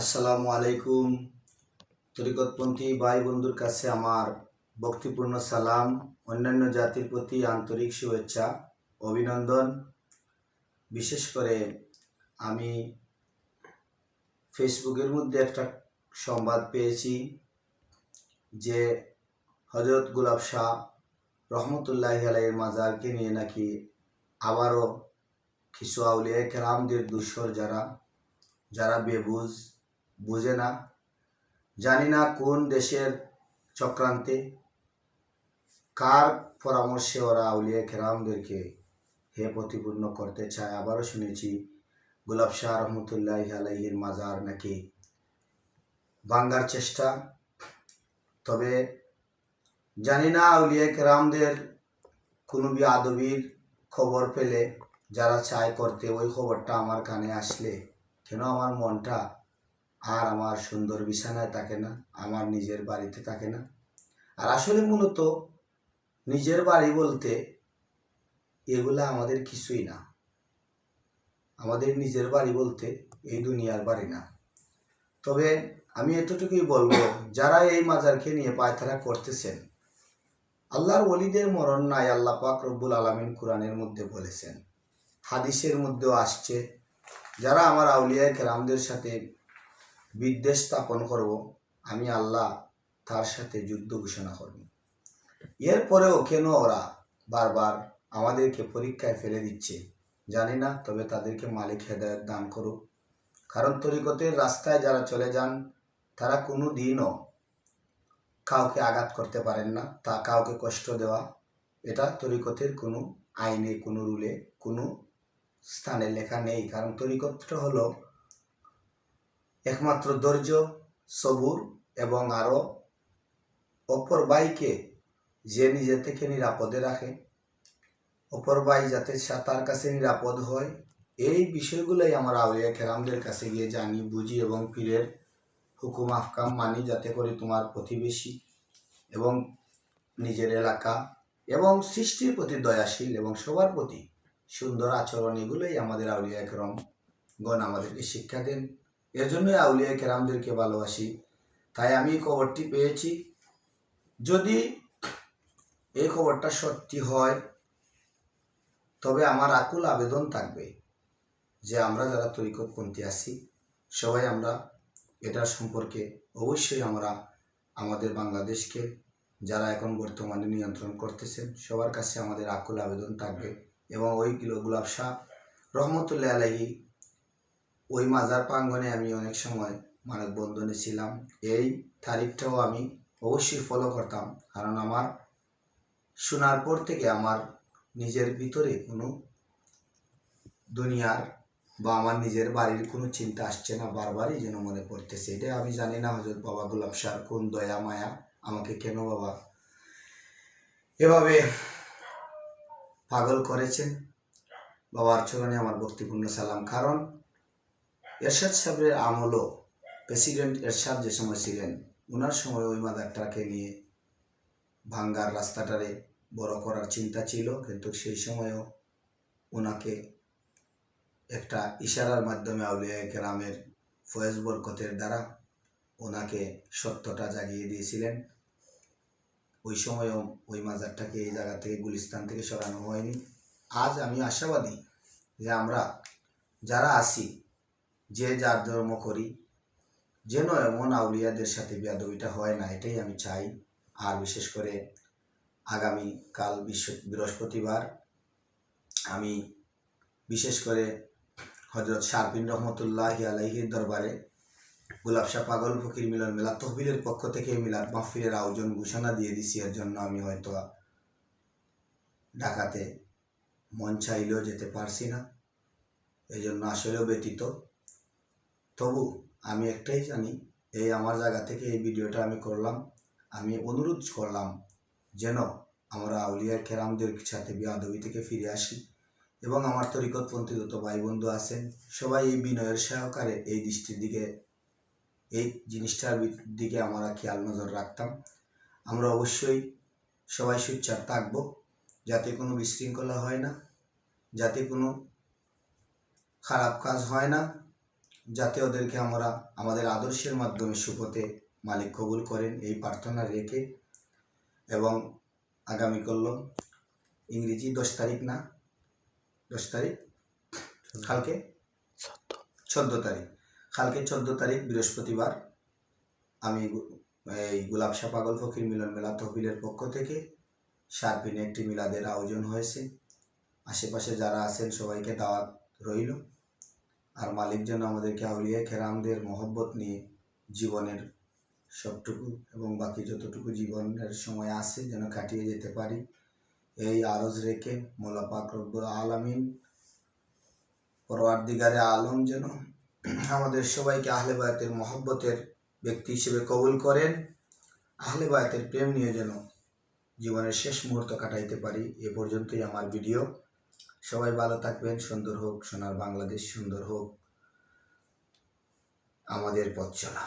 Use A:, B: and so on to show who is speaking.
A: আসসালামু আলাইকুম। তরিকতপন্থী ভাই বন্ধুর কাছে আমার ভক্তিপূর্ণ সালাম, অন্যান্য জাতির প্রতি আন্তরিক শুভেচ্ছা, অভিনন্দন। বিশেষ করে আমি ফেসবুকের মধ্যে একটা সংবাদ পেয়েছি যে হজরত গুলাব শাহ রহমতুল্লাহ আলাইয়ের মাজারকে নিয়ে নাকি আবারও কিছু আউলিয়া কেরামদের দুঃসর যারা যারা বেবুজ বুঝে না। জানি না কোন দেশের চক্রান্তে। কার পরামর্শে ওরা আউলিয়া খেরামদেরকে হে প্রতিপূর্ণ করতে চায় আবারও শুনেছি, গোলাপ শাহ রহমতুল্লাহ আলাইহির মাজার নাকি ভাঙ্গার চেষ্টা। তবে জানি না আউলিয়া কেরামদের কোনো বি আদবির খবর পেলে যারা চায় করতে ওই খবরটা আমার কানে আসলে। কেন আমার মনটা আর আমার সুন্দর বিছানায় থাকে না, আমার নিজের বাড়িতে থাকে না। আর আসলে মূলত নিজের বাড়ি বলতে এগুলা আমাদের কিছুই না। আমাদের নিজের বাড়ি বলতে এই দুনিয়ার বাড়ি না। তবে আমি এতটুকুই বলব, যারা এই মাজারকে নিয়ে পায়তারা করতেছেন, আল্লাহর ওলিদের মরণ নাই আল্লাহ পাক রব্বুল আলমিন কোরআনের মধ্যে বলেছেন। হাদিসের মধ্যেও আসছে, যারা আমার আউলিয়া কেরামদের সাথে বিদ্বেষ স্থাপন করব, আমি আল্লাহ তার সাথে যুদ্ধ ঘোষণা করব। এরপরেও কেন ওরা বারবার আমাদেরকে পরীক্ষায় ফেলে দিচ্ছে? জানি না, তবে তাদেরকে মালিক হেদায়ত দান করুক কারণ তরিকতের রাস্তায় যারা চলে যান, তারা কোনো দিনও কাউকে আঘাত করতে পারেন না, তা কাউকে কষ্ট দেওয়া। এটা তরিকতের কোনো আইনে, কোনো রুলে, কোনো স্থানে লেখা নেই। কারণ তরিকতটা হলো একমাত্র ধৈর্য, সবুর এবং আরও অপর বাইকে যে নিজে থেকে নিরাপদে রাখে। অপর বাই যাতে তার কাছে নিরাপদ হয়, এই বিষয়গুলোই আমার আউলিয়া খেরামদের কাছে গিয়ে জানি, বুঝি এবং পীরের হুকুম আফকাম মানি যাতে করে তোমার প্রতিবেশী এবং নিজের এলাকা এবং সৃষ্টির প্রতি দয়াশীল এবং সবার প্রতি সুন্দর আচরণ, এগুলোই আমাদের আউলিয়া কেরাম গণ আমাদেরকে শিক্ষা দেন। এর জন্যই আউলিয়া কেরামদেরকে ভালোবাসি। তাই আমি খবরটি পেয়েছি। যদি এই খবরটা সত্যি হয়, তবে আমার আকুল আবেদন থাকবে যে আমরা যারা তরিকতপন্থী আছি, সবাই আমরা এটার সম্পর্কে অবশ্যই আমরা আমাদের বাংলাদেশকে যারা এখন বর্তমানে নিয়ন্ত্রণ করতেছেন, সবার কাছে আমাদের আকুল আবেদন থাকবে এবং ওই কিলো গুলাব শাহ রহমতুল্লাহ আলাহি ওই মাজার প্রাঙ্গনে আমি অনেক সময় মানববন্ধনে ছিলাম। এই তারিখটাও আমি অবশ্যই ফলো করতাম। কারণ আমার শোনার পর থেকে আমার নিজের ভিতরে কোনো দুনিয়ার বা আমার নিজের বাড়ির কোনো চিন্তা আসছে না, বারবারই যেন মনে পড়তেছে। এটা আমি জানি না হজরত বাবা গোলাপ শাহর কোন দয়া, মায়া আমাকে কেন বাবা এভাবে পাগল করেছেন। বাবার চরণে আমার ভক্তিপূর্ণ সালাম। কারণ এরশাদ সাহেবের আমলও প্রেসিডেন্ট এরশাদ যে সময় ছিলেন ওনার সময় ওই মাদারটাকে নিয়ে ভাঙ্গার রাস্তাটারে বড় করার চিন্তা ছিল, কিন্তু সেই সময়ও ওনাকে একটা ইশারার মাধ্যমে আউলিয়া কেরামের ফয়েজ বরকতের দ্বারা ওনাকে সত্যটা জাগিয়ে দিয়েছিলেন। ওই সময়ও ওই মাজারটাকে এই জায়গা থেকে গুলিস্তান থেকে সরানো হয়নি। আজ আমি আশাবাদী যে আমরা যারা আছি যে যার ধর্ম করি, যেন এমন আউলিয়াদের সাথে বেয়াদবিটা হয় না, এটাই আমি চাই। আর বিশেষ করে আগামী কাল বিশ্ব বৃহস্পতিবার আমি বিশেষ করে হজরত শারবিন রহমতুল্লাহ আলাইহির দরবারে গোলাপ শাহ পাগল ফকির মিলন মিলাদ তহবিলের পক্ষ থেকে মিলাদ মাহফিলের আয়োজন ঘোষণা দিয়ে দিছি। এর জন্য আমি হয়তো ঢাকাতে মন চাইলেও যেতে পারছি না। এই জন্য আসলেও ব্যতীত তবু আমি একটাই জানি, এই আমার জায়গা থেকে এই ভিডিওটা আমি করলাম। আমি অনুরোধ করলাম যেন আমরা আউলিয়া কেরামদের সাথে বিয়াদবি থেকে ফিরে আসি এবং আমার তরিকতপন্থী যত ভাই বন্ধু আছেন সবাই এই বিনয়ের সহকারে এই দৃষ্টির দিকে, এই জিনিসটার দিকে আমরা খেয়াল নজর রাখতাম। আমরা অবশ্যই সবাই সুচ্চার থাকব, যাতে কোনো বিশৃঙ্খলা হয় না, যাতে কোনো খারাপ কাজ হয় না যাতে ওদেরকে আমরা আমাদের আদর্শের মাধ্যমে সুপথে মালিক কবুল করেন, এই প্রার্থনা রেখে এবং আগামী করল ইংরেজি দশ তারিখ না? দশ তারিখ? কালকে? চোদ্দ তারিখ। কালকে চোদ্দ তারিখ, বৃহস্পতিবার আমি এই গোলাপ শাহ পাগল ফকির মিলন মেলা তহবিলের পক্ষ থেকে সারপিনে একটি মিলাদের আয়োজন হয়েছে। আশেপাশে যারা আছেন সবাইকে দাওয়াত রইল। আর মালিক যেন আমাদেরকে আউলিয়া খেরামদের মহব্বত নিয়ে জীবনের সবটুকু এবং বাকি যতটুকু জীবনের সময় আছে যেন কাটিয়ে যেতে পারি। এই আরজ রেখে মোলা পাক রব্বুল আলামিন পরওয়ারদিগারে আলম যেন আমাদের সবাইকে আহলে বায়াতের মহব্বতের ব্যক্তি হিসেবে কবুল করেন। আহলে বায়াতের প্রেম নিয়ে যেন জীবনের শেষ মুহূর্ত কাটাইতে পারি। এ পর্যন্তই আমার ভিডিও। সবাই ভালো থাকবেন সুন্দর হোক সোনার বাংলাদেশ সুন্দর হোক আমাদের পথ চলা।